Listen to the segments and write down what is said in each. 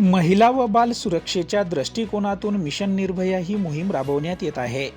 महिला व बाल सुरक्षेच्या दृष्टिकोनातून मिशन निर्भया ही मोहीम राबवण्यात येत आहे.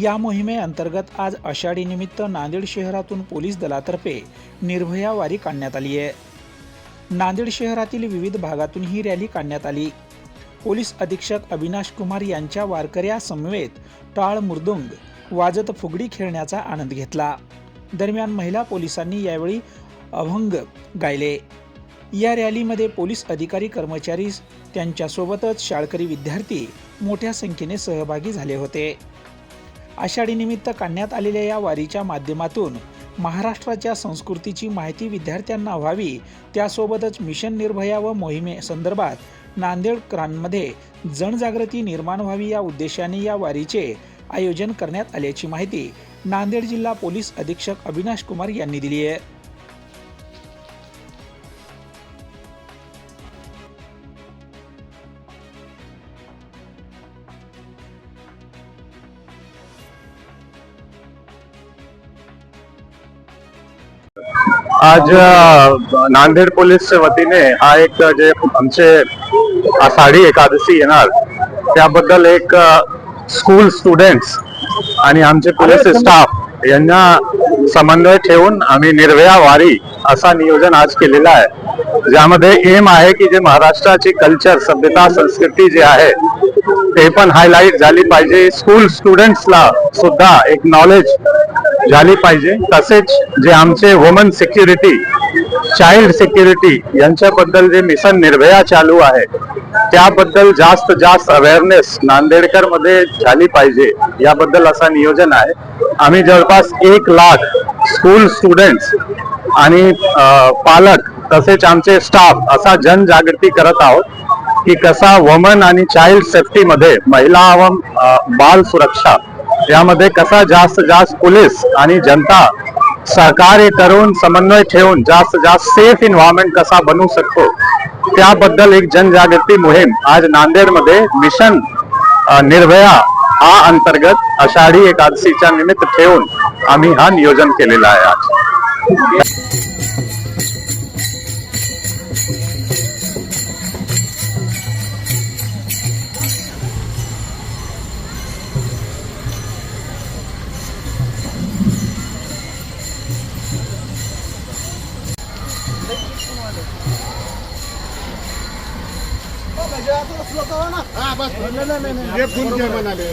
या मोहिमेअंतर्गत आज आषाढीनिमित्त नांदेड शहरातून पोलीस दलातर्फे निर्भया वारी काढण्यात आली आहे. नांदेड शहरातील विविध भागातून ही रॅली काढण्यात आली. पोलीस अधीक्षक अविनाश कुमार यांच्या वारकऱ्या समवेत टाळ मृदुंग वाजत फुगडी खेळण्याचा आनंद घेतला. दरम्यान महिला पोलिसांनी यावेळी अभंग गायले. या रॅलीमध्ये पोलीस अधिकारी कर्मचारी त्यांच्यासोबतच शाळकरी विद्यार्थी मोठ्या संख्येने सहभागी झाले होते. आषाढीनिमित्त काढण्यात आलेल्या या वारीच्या माध्यमातून महाराष्ट्राच्या संस्कृतीची माहिती विद्यार्थ्यांना व्हावी त्यासोबतच मिशन निर्भया व मोहिमेसंदर्भात नांदेडकरांमध्ये जनजागृती निर्माण व्हावी या उद्देशाने या वारीचे आयोजन करण्यात आल्याची माहिती नांदेड जिल्हा पोलीस अधीक्षक अविनाश कुमार यांनी दिली आहे. आज नांदेड पोलीसच्या वतीने हा एक जे आमचे आषाढी एकादशी येणार. त्याबद्दल एक स्कूल स्टुडंट्स आणि आमचे पोलीस स्टाफ यांना समन्वय ठेवून आम्ही निर्भया वारी असा नियोजन आज केलेला आहे. ज्यामध्ये एम आहे की जे महाराष्ट्राची कल्चर सभ्यता संस्कृती जी आहे ते पण हायलाईट झाली पाहिजे. स्कूल स्टुडंट्सला सुद्धा एक नॉलेज झाली पाहिजे. तसेच जे आमचे वुमन सिक्युरिटी चाइल्ड सिक्युरिटी यांच्याबद्दल जे मिशन निर्भया चालू आहे त्याबद्दल जास्त जास्त अवेअरनेस नांदेडकरमध्ये झाली पाहिजे याबद्दल असा नियोजन आहे. आम्ही जवळपास एक लाख स्कूल स्टुडंट्स आणि पालक तसेच आमचे स्टाफ असा जनजागृती करत आहोत की कसा वमन आणि चाइल्ड सेफ्टीमध्ये महिला व बाल सुरक्षा यामध्ये कसा जास्त जास्त पोलीस आणि जनता सहकार्य करून समन्वय ठेवून जास्त जास्त सेफ इन्व्हायरमेंट कसा बनवू शकतो त्याबद्दल एक जनजागृती मोहीम आज नांदेडमध्ये मिशन निर्भया हा अंतर्गत आषाढी एकादशीच्या निमित्त ठेवून आम्ही हा नियोजन केलेला आहे आज. हे फुल घे म्हणाले